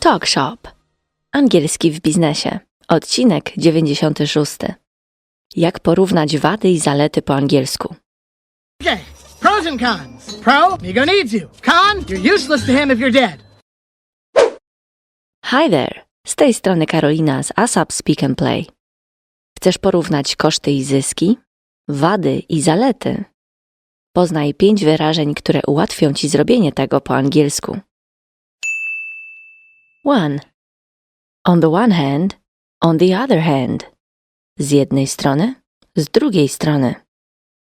Talk Shop. Angielski w biznesie. Odcinek 96. Jak porównać wady i zalety po angielsku? Okay, pros and cons. Pro, Migo needs you. Con, you're useless to him if you're dead. Hi there! Z tej strony Karolina z ASAP Speak and Play. Chcesz porównać koszty i zyski, wady i zalety? Poznaj pięć wyrażeń, które ułatwią Ci zrobienie tego po angielsku. 1. On the one hand, on the other hand. Z jednej strony, z drugiej strony.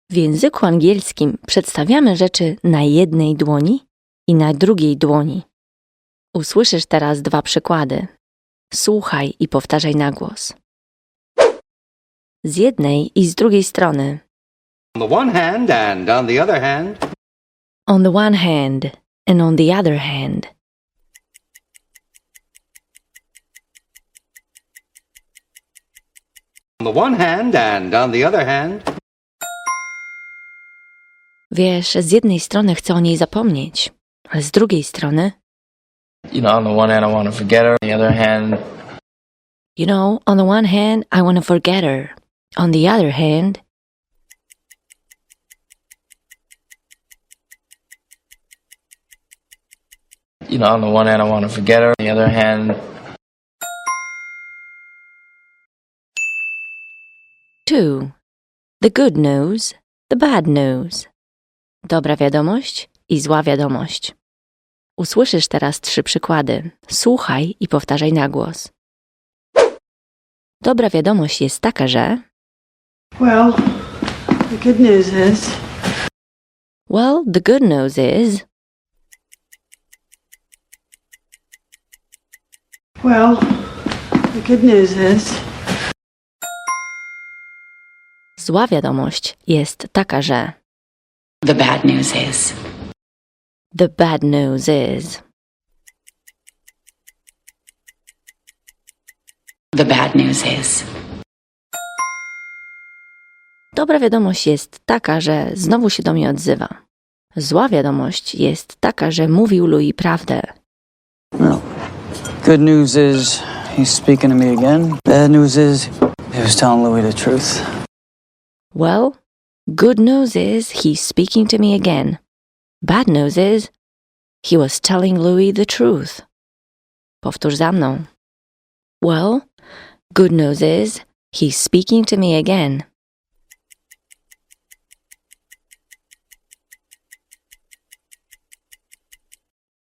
W języku angielskim przedstawiamy rzeczy na jednej dłoni i na drugiej dłoni. Usłyszysz teraz dwa przykłady. Słuchaj i powtarzaj na głos. Z jednej i z drugiej strony. On the one hand and on the other hand, On the one hand and on the other hand. On the one hand and on the other hand, Wiesz, z jednej strony chcę o niej zapomnieć, ale z drugiej strony, you know, on the one hand, I want to forget her. On the other hand, you know, on the one hand, I want to forget her. On the other hand, you know, on the one hand, I want to forget her. On the other hand, two. The good news, the bad news. Dobra wiadomość i zła wiadomość. Usłyszysz teraz trzy przykłady. Słuchaj i powtarzaj na głos. Dobra wiadomość jest taka, że Well, the good news is Well, the good news is well, the good news is zła wiadomość jest taka, że The bad news is the bad news is the bad news is Dobra wiadomość jest taka, że znowu się do mnie odzywa. Zła wiadomość jest taka, że mówił Louis prawdę. No. Good news is he's speaking to me again. Bad news is he was telling Louis the truth. Well, good news is he's speaking to me again. Bad news is he was telling Louis the truth. Powtórz za mną. Well, good news is he's speaking to me again.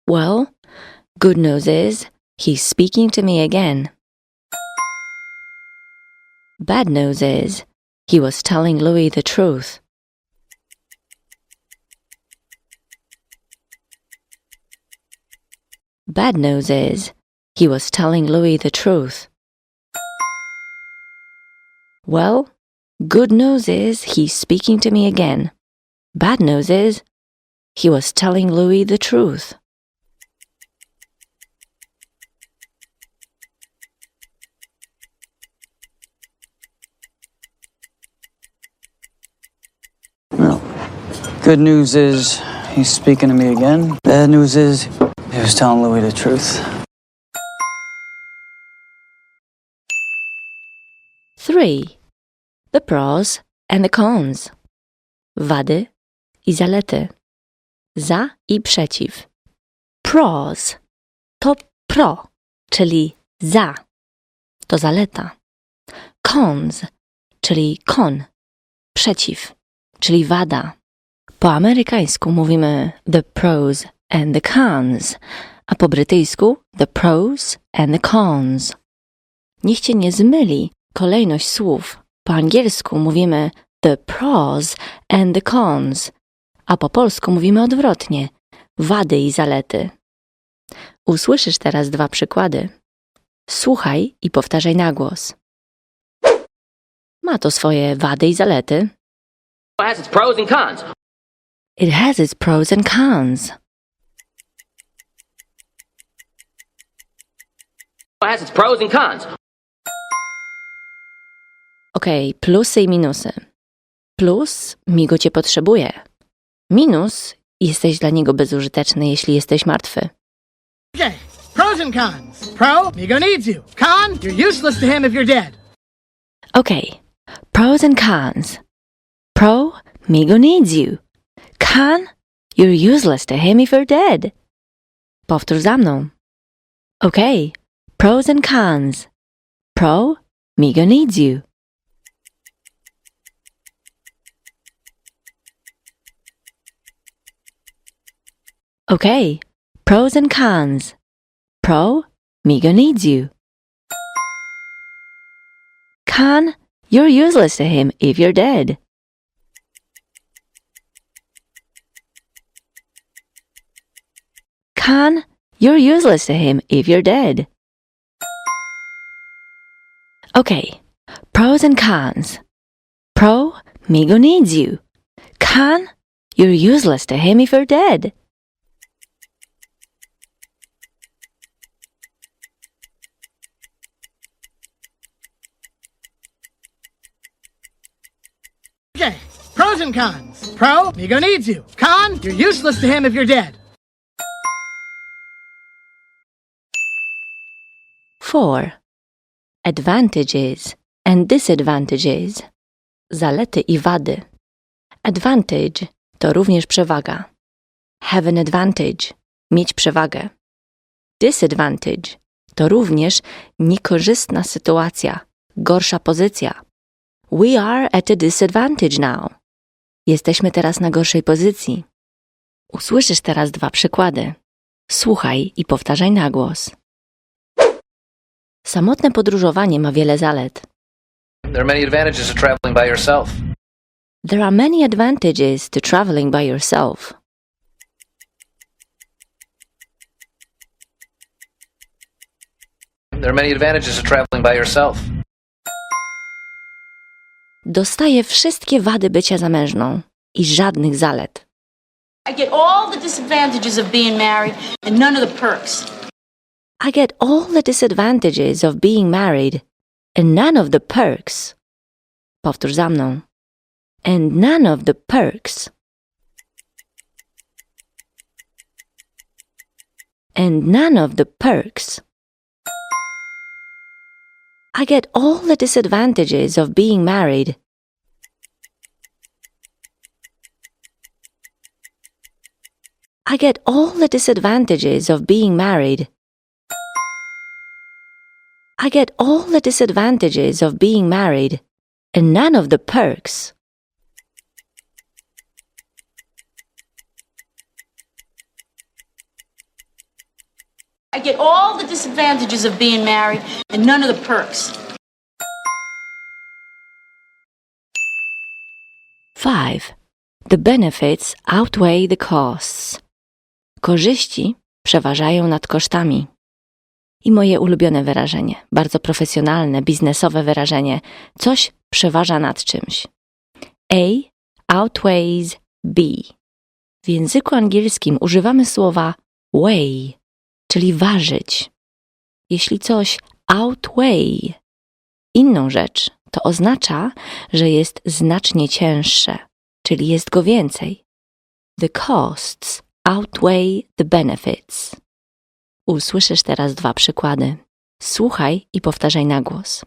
Well, good news is he's speaking to me again. Bad news is he was telling Louis the truth. Bad news is he was telling Louis the truth. Well, good news is he's speaking to me again. Bad news is he was telling Louis the truth. Good news is he's speaking to me again. Bad news is he was telling Louis the truth. Three. The pros and the cons. Wady i zalety. Za i przeciw. Pros to pro, czyli za. To zaleta. Cons, czyli kon, przeciw, czyli wada. Po amerykańsku mówimy the pros and the cons, a po brytyjsku the pros and the cons. Niech cię nie zmyli kolejność słów. Po angielsku mówimy the pros and the cons, a po polsku mówimy odwrotnie wady i zalety. Usłyszysz teraz dwa przykłady. Słuchaj i powtarzaj na głos. Ma to swoje wady i zalety. Has its pros and cons. It has its pros and cons. has its pros and cons. Okej, plusy i minusy. Plus, Migo cię potrzebuje. Minus, jesteś dla niego bezużyteczny, jeśli jesteś martwy. Okay, Pros and cons. Pro, Migo needs you. Con, you're useless to him if you're dead. Okay. Pros and cons. Pro, Migo needs you. Con, you're useless to him if you're dead. Powtórz za mną. Okay. Pros and cons. Pro, Migo needs you. Okay. Pros and cons. Pro, Migo needs you. Con, you're useless to him if you're dead. Con, you're useless to him if you're dead. Okay, pros and cons. Pro, Migo needs you. Con, you're useless to him if you're dead. Okay. Pros and cons. Pro, Migo needs you. Con, you're useless to him if you're dead. 4. Advantages and disadvantages. Zalety i wady. Advantage to również przewaga. Have an advantage. Mieć przewagę. Disadvantage to również niekorzystna sytuacja, gorsza pozycja. We are at a disadvantage now. Jesteśmy teraz na gorszej pozycji. Usłyszysz teraz dwa przykłady. Słuchaj i powtarzaj na głos. Samotne podróżowanie ma wiele zalet. There are many advantages to traveling by yourself. There are many advantages to traveling by yourself. There are many advantages to traveling by yourself. Dostaje wszystkie wady bycia zamężną i żadnych zalet. I get all the disadvantages of being married and none of the perks. I get all the disadvantages of being married and none of the perks. Powtórz za mną. And none of the perks. And none of the perks. I get all the disadvantages of being married I get all the disadvantages of being married. I get all the disadvantages of being married and none of the perks. I get all the disadvantages of being married and none of the perks. 5. The benefits outweigh the costs. Korzyści przeważają nad kosztami. I moje ulubione wyrażenie, bardzo profesjonalne, biznesowe wyrażenie. Coś przeważa nad czymś. A outweighs B. W języku angielskim używamy słowa weigh, czyli ważyć. Jeśli coś outweigh inną rzecz, to oznacza, że jest znacznie cięższe, czyli jest go więcej. The costs outweigh the benefits. Usłyszysz teraz dwa przykłady. Słuchaj i powtarzaj na głos.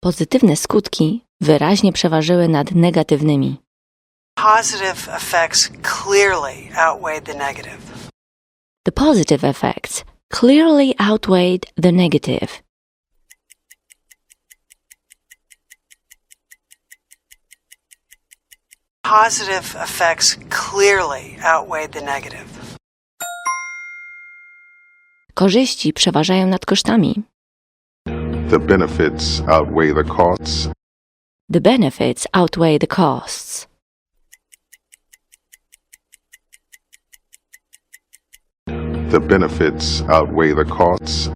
Pozytywne skutki wyraźnie przeważyły nad negatywnymi. Positive effects clearly outweigh the negative. The positive effects clearly outweighed the negative. Positive effects clearly outweigh the negative. Korzyści przeważają nad kosztami. The benefits outweigh the costs. The benefits outweigh the costs. The benefits outweigh the costs.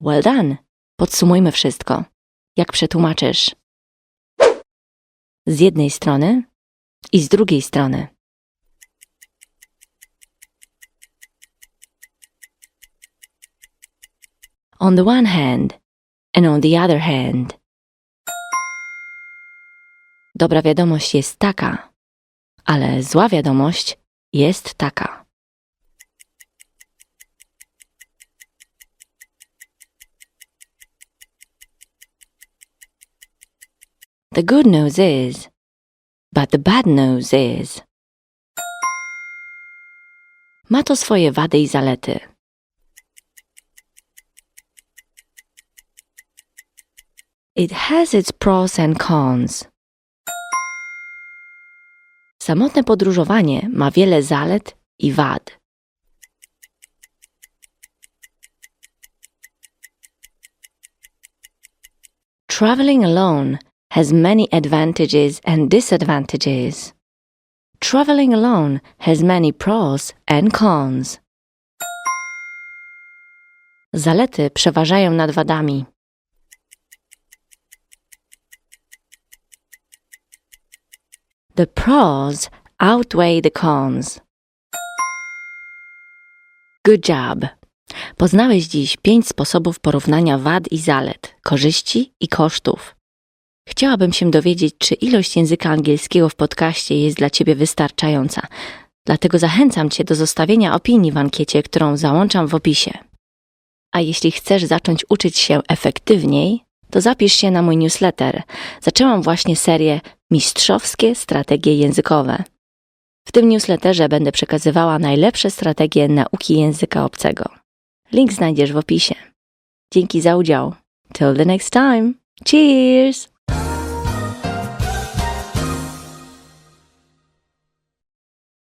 Well done. Podsumujmy wszystko. Jak przetłumaczysz? Z jednej strony i z drugiej strony. on the one hand and on the other hand. Dobra wiadomość jest taka, ale zła wiadomość jest taka. The good news is, but the bad news is. Ma to swoje wady i zalety. It has its pros and cons. Samotne podróżowanie ma wiele zalet i wad. Traveling alone has many advantages and disadvantages. Traveling alone has many pros and cons. Zalety przeważają nad wadami. The pros outweigh the cons. Good job. Poznałeś dziś pięć sposobów porównania wad i zalet, korzyści i kosztów. Chciałabym się dowiedzieć, czy ilość języka angielskiego w podcaście jest dla Ciebie wystarczająca. Dlatego zachęcam Cię do zostawienia opinii w ankiecie, którą załączam w opisie. A jeśli chcesz zacząć uczyć się efektywniej, to zapisz się na mój newsletter. Zaczęłam właśnie serię Mistrzowskie strategie językowe. W tym newsletterze będę przekazywała najlepsze strategie nauki języka obcego. Link znajdziesz w opisie. Dzięki za udział. Till the next time. Cheers!